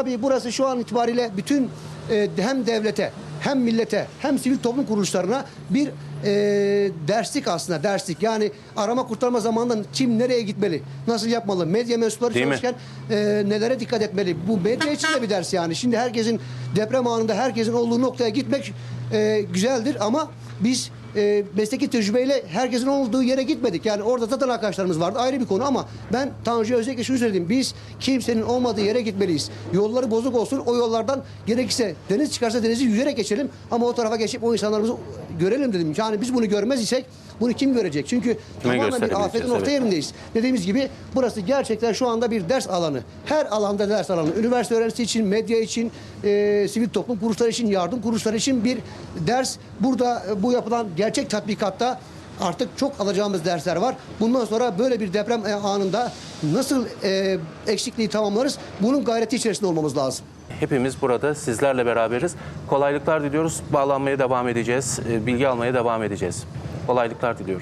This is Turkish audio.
tabii burası şu an itibariyle bütün e, hem devlete hem millete hem sivil toplum kuruluşlarına bir e, derslik aslında derslik. Yani arama kurtarma zamanında kim nereye gitmeli, nasıl yapmalı, medya mensupları Değil çalışırken e, nelere dikkat etmeli. Bu medya için de bir ders yani. Şimdi herkesin deprem anında herkesin olduğu noktaya gitmek e, güzeldir ama biz e, mesleki tecrübeyle herkesin olduğu yere gitmedik. Yani orada zaten arkadaşlarımız vardı ayrı bir konu ama ben Tanju'ya özellikle şunu söyledim. Biz kimsenin olmadığı yere gitmeliyiz. Yolları bozuk olsun o yollardan gerekirse deniz çıkarsa denizi yüzerek geçelim ama o tarafa geçip o insanlarımızı görelim dedim. Yani biz bunu görmez isek bunu kim görecek? Çünkü tamamen bir afetin orta evet. yerindeyiz. Dediğimiz gibi burası gerçekten şu anda bir ders alanı. Her alanda ders alanı. Üniversite öğrencisi için, medya için, e, sivil toplum kuruluşları için, yardım kuruluşları için bir ders. Burada e, bu yapılan gerçek tatbikatta artık çok alacağımız dersler var. Bundan sonra böyle bir deprem e, anında nasıl e, eksikliği tamamlarız? Bunun gayreti içerisinde olmamız lazım. Hepimiz burada sizlerle beraberiz. Kolaylıklar diliyoruz. Bağlanmaya devam edeceğiz. e, Bilgi almaya devam edeceğiz. Kolaylıklar diliyoruz.